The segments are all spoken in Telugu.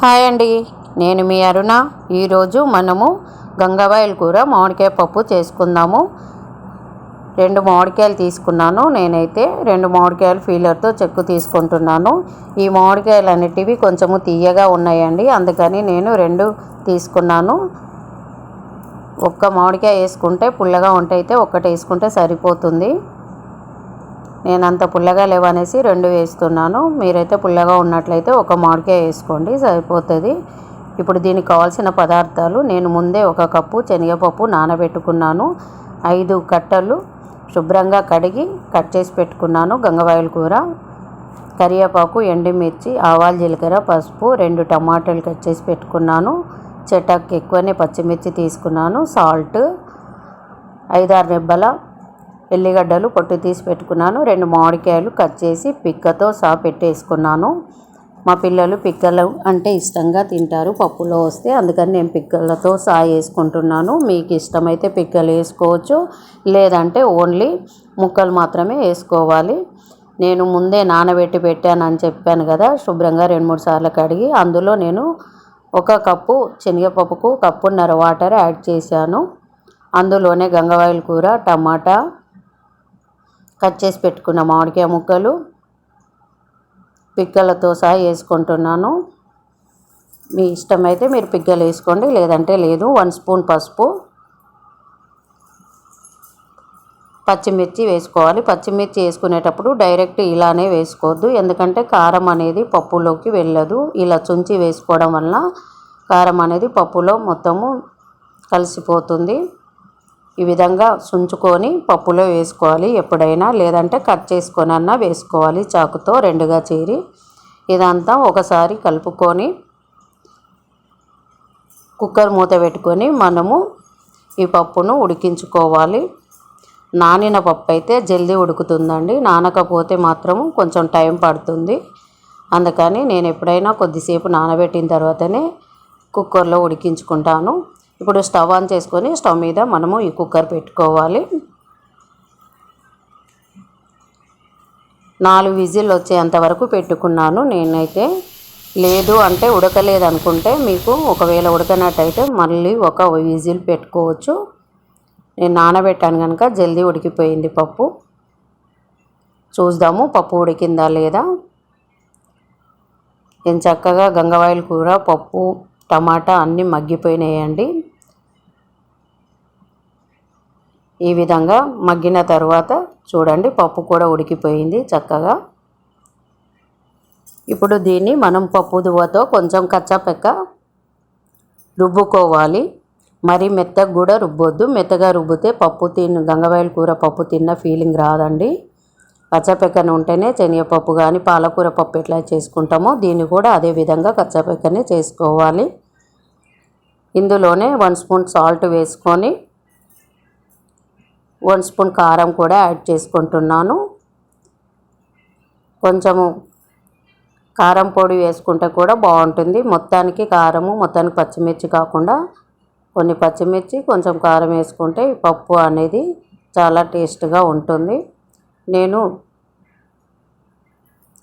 హాయ్ అండి. నేను మీ అరుణ. ఈరోజు మనము గంగవాయిల కూర మామిడికాయ పప్పు చేసుకుందాము. రెండు మామిడికాయలు తీసుకున్నాను. నేనైతే రెండు మామిడికాయలు ఫీలర్తో చెక్కు తీసుకుంటున్నాను. ఈ మామిడికాయలు అనేటివి కొంచెము తీయగా ఉన్నాయండి. అందుకని నేను రెండు తీసుకున్నాను. ఒక్క మామిడికాయ వేసుకుంటే పుల్లగా ఉంటే అయితే ఒక్కటి వేసుకుంటే సరిపోతుంది. నేను అంత పుల్లగా లేవనేసి రెండు వేస్తున్నాను. మీరైతే పుల్లగా ఉన్నట్లయితే ఒక మామిడికాయ వేసుకోండి సరిపోతుంది. ఇప్పుడు దీనికి కావాల్సిన పదార్థాలు నేను ముందే ఒక కప్పు శనగపప్పు నానబెట్టుకున్నాను. ఐదు కట్టలు శుభ్రంగా కడిగి కట్ చేసి పెట్టుకున్నాను. గంగవాయల కూర కరివేపాకు ఎండుమిర్చి ఆవాల జీలకర్ర పసుపు రెండు టమాటాలు కట్ చేసి పెట్టుకున్నాను. చెటాకు ఎక్కువనే పచ్చిమిర్చి తీసుకున్నాను. సాల్ట్ ఐదారు రెబ్బల ఎల్లిగడ్డలు పొట్టు తీసి పెట్టుకున్నాను. రెండు మామిడికాయలు కట్ చేసి పిక్కతో సహా పెట్టేసుకున్నాను. మా పిల్లలు పిక్కలు అంటే ఇష్టంగా తింటారు. పప్పులో వస్తే అందుకని నేను పిక్కలతో సా వేసుకుంటున్నాను. మీకు ఇష్టమైతే పిక్కలు వేసుకోవచ్చు. లేదంటే ఓన్లీ ముక్కలు మాత్రమే వేసుకోవాలి. నేను ముందే నానబెట్టి పెట్టానని చెప్పాను కదా శుభ్రంగా రెండు మూడు సార్లు కడిగి అందులో నేను ఒక కప్పు శనగపప్పుకు కప్పున్నర వాటర్ యాడ్ చేశాను. అందులోనే గంగవాయిల కూర టమాటా కట్ చేసి పెట్టుకున్న మామిడికాయ ముక్కలు పిక్కలతో సహా వేసుకుంటున్నాను. మీ ఇష్టమైతే మీరు పిక్కలు వేసుకోండి లేదంటే లేదు. వన్ స్పూన్ పసుపు పచ్చిమిర్చి వేసుకోవాలి. పచ్చిమిర్చి వేసుకునేటప్పుడు డైరెక్ట్ ఇలానే వేసుకోవద్దు. ఎందుకంటే కారం అనేది పప్పులోకి వెళ్ళదు. ఇలా చుంచి వేసుకోవడం వల్ల కారం అనేది పప్పులో మొత్తము కలిసిపోతుంది. ఈ విధంగా సుంచుకొని పప్పులో వేసుకోవాలి ఎప్పుడైనా లేదంటే కట్ చేసుకొని అన్నా వేసుకోవాలి చాకుతో రెండుగా చీరి. ఇదంతా ఒకసారి కలుపుకొని కుక్కర్ మూత పెట్టుకొని మనము ఈ పప్పును ఉడికించుకోవాలి. నానిన పప్పు అయితే జల్దీ ఉడుకుతుందండి. నానకపోతే మాత్రం కొంచెం టైం పడుతుంది. అందుకని నేను ఎప్పుడైనా కొద్దిసేపు నానబెట్టిన తర్వాతనే కుక్కర్లో ఉడికించుకుంటాను. ఇప్పుడు స్టవ్ ఆన్ చేసుకొని స్టవ్ మీద మనము ఈ కుక్కర్ పెట్టుకోవాలి. నాలుగు విజిల్ వచ్చేంత వరకు పెట్టుకున్నాను నేనైతే. లేదు అంటే ఉడకలేదు అనుకుంటే మీకు ఒకవేళ ఉడకనట్టయితే మళ్ళీ ఒక విజిల్ పెట్టుకోవచ్చు. నేను నానబెట్టాను కనుక జల్దీ ఉడికిపోయింది పప్పు. చూద్దాము పప్పు ఉడికిందా లేదా. నేను చక్కగా గంగవాయిల కూర పప్పు టమాటా అన్నీ మగ్గిపోయినాయండి. ఈ విధంగా మగ్గిన తర్వాత చూడండి పప్పు కూడా ఉడికిపోయింది చక్కగా. ఇప్పుడు దీన్ని మనం పప్పు దువ్వతో కొంచెం కచ్చాపెక్క రుబ్బుకోవాలి. మరి మెత్తగా కూడా రుబ్బొద్దు. మెత్తగా రుబ్బితే పప్పు తిన్న గంగవాయల కూర పప్పు తిన్న ఫీలింగ్ రాదండి. కచ్చపెక్కన ఉంటేనే శనగపప్పు కానీ పాలకూర పప్పు ఎట్లా చేసుకుంటామో దీన్ని కూడా అదే విధంగా కచ్చపెక్కనే చేసుకోవాలి. ఇందులోనే వన్ స్పూన్ సాల్ట్ వేసుకొని వన్ స్పూన్ కారం కూడా యాడ్ చేసుకుంటున్నాను. కొంచెము కారం పొడి వేసుకుంటే కూడా బాగుంటుంది. మొత్తానికి కారము మొత్తానికి పచ్చిమిర్చి కాకుండా కొన్ని పచ్చిమిర్చి కొంచెం కారం వేసుకుంటే పప్పు అనేది చాలా టేస్ట్గా ఉంటుంది. నేను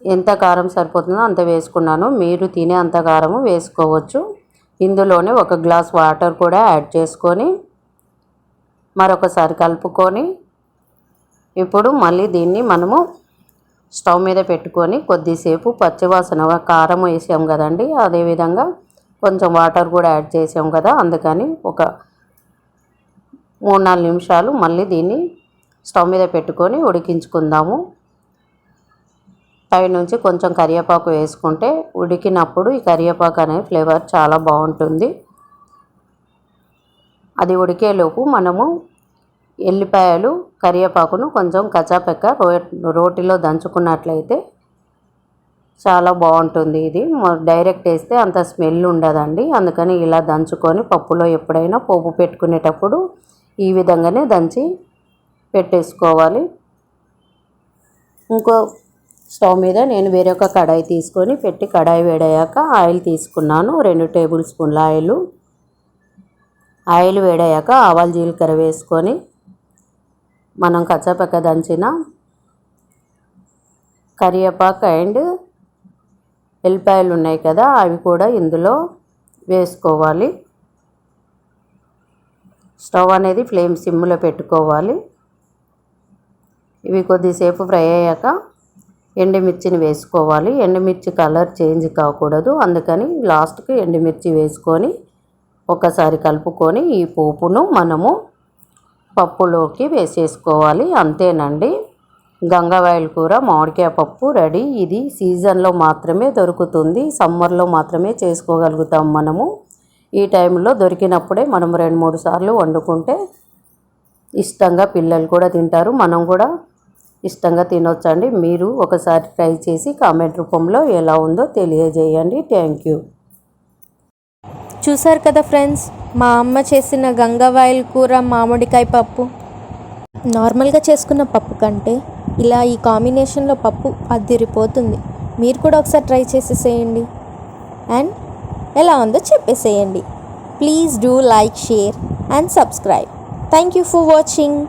ఎంత కారం సరిపోతుందో అంత వేసుకున్నాను. మీరు తినే అంత కారము వేసుకోవచ్చు. ఇందులోనే ఒక గ్లాస్ వాటర్ కూడా యాడ్ చేసుకొని మరొకసారి కలుపుకొని ఇప్పుడు మళ్ళీ దీన్ని మనము స్టవ్ మీద పెట్టుకొని కొద్దిసేపు పచ్చివాసన కారం వేసాం కదండి. అదేవిధంగా కొంచెం వాటర్ కూడా యాడ్ చేసాం కదా అందుకని ఒక మూడు నాలుగు నిమిషాలు మళ్ళీ దీన్ని స్టవ్ మీద పెట్టుకొని ఉడికించుకుందాము. పైనుంచి కొంచెం కరివేపాకు వేసుకుంటే ఉడికినప్పుడు ఈ కరివేపాకు అనే ఫ్లేవర్ చాలా బాగుంటుంది. అది ఉడికేలోపు మనము ఎల్లిపాయలు కరివేపాకును కొంచెం కచాపెక్క రో రోటిలో దంచుకున్నట్లయితే చాలా బాగుంటుంది ఇది. డైరెక్ట్ వేస్తే అంత స్మెల్ ఉండదండి. అందుకని ఇలా దంచుకొని పప్పులో ఎప్పుడైనా పోపు పెట్టుకునేటప్పుడు ఈ విధంగానే దంచి పెట్టేసుకోవాలి. ఇంకో స్టవ్ మీద నేను వేరొక కడాయి తీసుకొని పెట్టి కడాయి వేడయ్యాక ఆయిల్ తీసుకున్నాను. రెండు టేబుల్ స్పూన్ల ఆయిల్. ఆయిల్ వేడయ్యాక ఆవాలు జీలకర్ర వేసుకొని మనం కచ్చపక్క దంచిన కరివేపాకు అండ్ ఎల్లిపాయలు ఉన్నాయి కదా అవి కూడా ఇందులో వేసుకోవాలి. స్టవ్ అనేది ఫ్లేమ్ సిమ్లో పెట్టుకోవాలి. ఇవి కొద్దిసేపు ఫ్రై అయ్యాక ఎండుమిర్చిని వేసుకోవాలి. ఎండుమిర్చి కలర్ చేంజ్ కాకూడదు. అందుకని లాస్ట్కి ఎండుమిర్చి వేసుకొని ఒకసారి కలుపుకొని ఈ పోపును మనము పప్పులోకి వేసేసుకోవాలి. అంతేనండి. గంగవాయల కూర మామిడికాయ పప్పు రెడీ. ఇది సీజన్లో మాత్రమే దొరుకుతుంది. సమ్మర్లో మాత్రమే చేసుకోగలుగుతాం మనము. ఈ టైంలో దొరికినప్పుడే మనం రెండు మూడు సార్లు వండుకుంటే ఇష్టంగా పిల్లలు కూడా తింటారు. మనం కూడా ఇష్టంగా తినొచ్చండి. మీరు ఒకసారి ట్రై చేసి కామెంట్ రూపంలో ఎలా ఉందో తెలియజేయండి. Thank you. చూసారు కదా ఫ్రెండ్స్ మా అమ్మ చేసిన గంగవాయిల్ కూర మామిడికాయ పప్పు. నార్మల్గా చేసుకున్న పప్పు కంటే ఇలా ఈ కాంబినేషన్లో పప్పు అదిరిపోతుంది. మీరు కూడా ఒకసారి ట్రై చేసేసేయండి అండ్ ఎలా ఉందో చెప్పేసేయండి. Please do like share and subscribe. Thank you for watching.